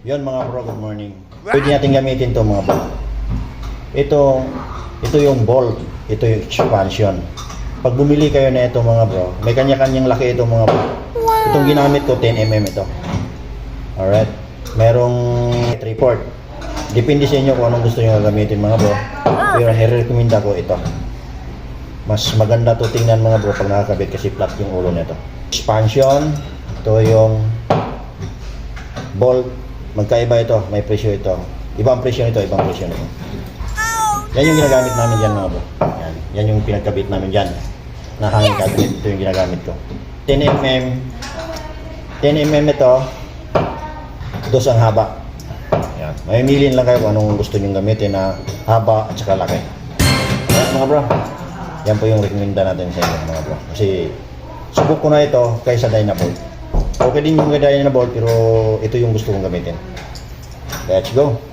Yon mga bro, good morning. Pwede natin gamitin to mga bro. Ito, ito yung bolt, ito yung expansion. Pag bumili kayo na ito mga bro, may kanya-kanyang laki ito mga bro. Itong ginamit ko, 10mm ito. Alright. Merong 3 port. Depende sa inyo kung anong gusto nyo gamitin mga bro. Pero nire-recommend ko ito. Mas maganda to tingnan mga bro pag nakakabit kasi flat yung ulo nito. Expansion, ito yung bolt. Magkaiba ito, may presyo ito. Ibang presyo nito, ibang presyo nito. Yan yung ginagamit namin dyan mga bro. Yan, yan yung pinagkabit namin dyan. Na hanging cabinet, ito yung ginagamit ko. 10mm, 10mm ito, dos ang haba. Yan. Mamimili lang kayo kung anong gusto nyo gamitin na haba at saka laki. Yan mga bro. Yan po yung recommenda natin sa inyo mga bro. Kasi subok ko na ito kaysa Dynabolt. Okay din yung Dynabolt pero ito yung gusto kong gamitin. Let's go.